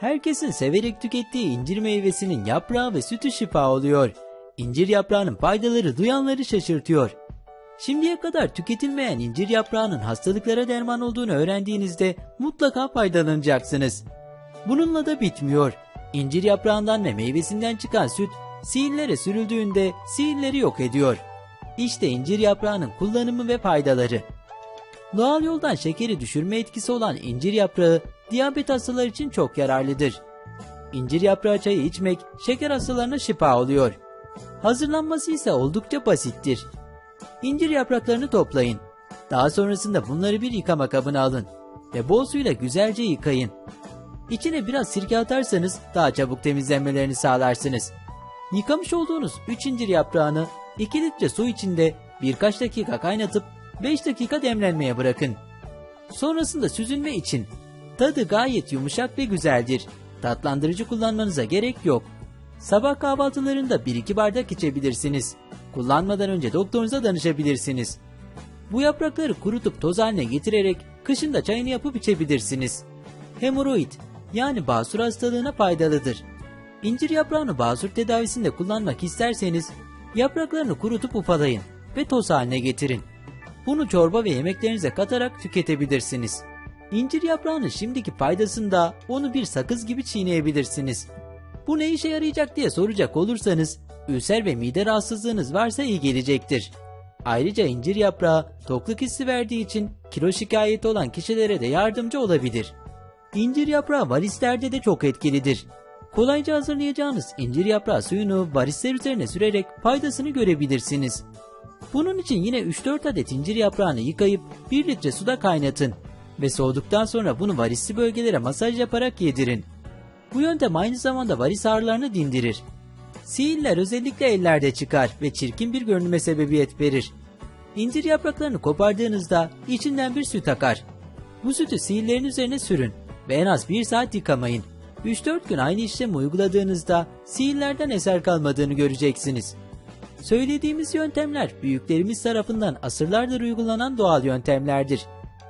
Herkesin severek tükettiği incir meyvesinin yaprağı ve sütü şifa oluyor. İncir yaprağının faydaları duyanları şaşırtıyor. Şimdiye kadar tüketilmeyen incir yaprağının hastalıklara derman olduğunu öğrendiğinizde mutlaka faydalanacaksınız. Bununla da bitmiyor. İncir yaprağından ve meyvesinden çıkan süt sihirlere sürüldüğünde sihirleri yok ediyor. İşte incir yaprağının kullanımı ve faydaları. Doğal yoldan şekeri düşürme etkisi olan incir yaprağı diyabet hastaları için çok yararlıdır. İncir yaprağı çayı içmek şeker hastalarına şifa oluyor. Hazırlanması ise oldukça basittir. İncir yapraklarını toplayın. Daha sonrasında bunları bir yıkama kabına alın ve bol suyla güzelce yıkayın. İçine biraz sirke atarsanız daha çabuk temizlenmelerini sağlarsınız. Yıkamış olduğunuz 3 incir yaprağını 2 litre su içinde birkaç dakika kaynatıp 5 dakika demlenmeye bırakın. Sonrasında süzülme için tadı gayet yumuşak ve güzeldir. Tatlandırıcı kullanmanıza gerek yok. Sabah kahvaltılarında 1-2 bardak içebilirsiniz. Kullanmadan önce doktorunuza danışabilirsiniz. Bu yaprakları kurutup toz haline getirerek kışın da çayını yapıp içebilirsiniz. Hemoroid yani basur hastalığına faydalıdır. İncir yaprağını basur tedavisinde kullanmak isterseniz yapraklarını kurutup ufalayın ve toz haline getirin. Bunu çorba ve yemeklerinize katarak tüketebilirsiniz. İncir yaprağının şimdiki faydasında onu bir sakız gibi çiğneyebilirsiniz. Bu ne işe yarayacak diye soracak olursanız ülser ve mide rahatsızlığınız varsa iyi gelecektir. Ayrıca incir yaprağı tokluk hissi verdiği için kilo şikayeti olan kişilere de yardımcı olabilir. İncir yaprağı varislerde de çok etkilidir. Kolayca hazırlayacağınız incir yaprağı suyunu varisler üzerine sürerek faydasını görebilirsiniz. Bunun için yine 3-4 adet incir yaprağını yıkayıp 1 litre suda kaynatın ve soğuduktan sonra bunu varisli bölgelere masaj yaparak yedirin. Bu yöntem aynı zamanda varis ağrılarını dindirir. Sihirler özellikle ellerde çıkar ve çirkin bir görünüme sebebiyet verir. İncir yapraklarını kopardığınızda içinden bir süt akar. Bu sütü sihirlerin üzerine sürün ve en az 1 saat yıkamayın. 3-4 gün aynı işlemi uyguladığınızda sihirlerden eser kalmadığını göreceksiniz. Söylediğimiz yöntemler büyüklerimiz tarafından asırlardır uygulanan doğal yöntemlerdir.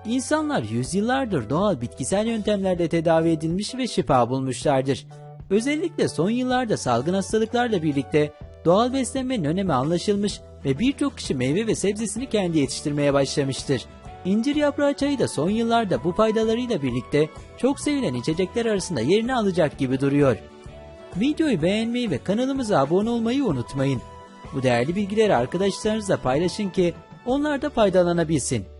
İnsanlar yüzyıllardır doğal bitkisel yöntemlerle tedavi edilmiş ve şifa bulmuşlardır. Özellikle son yıllarda salgın hastalıklarla birlikte doğal beslenmenin önemi anlaşılmış ve birçok kişi meyve ve sebzesini kendi yetiştirmeye başlamıştır. İncir yaprağı çayı da son yıllarda bu faydalarıyla birlikte çok sevilen içecekler arasında yerini alacak gibi duruyor. Videoyu beğenmeyi ve kanalımıza abone olmayı unutmayın. Bu değerli bilgileri arkadaşlarınızla paylaşın ki onlar da faydalanabilsin.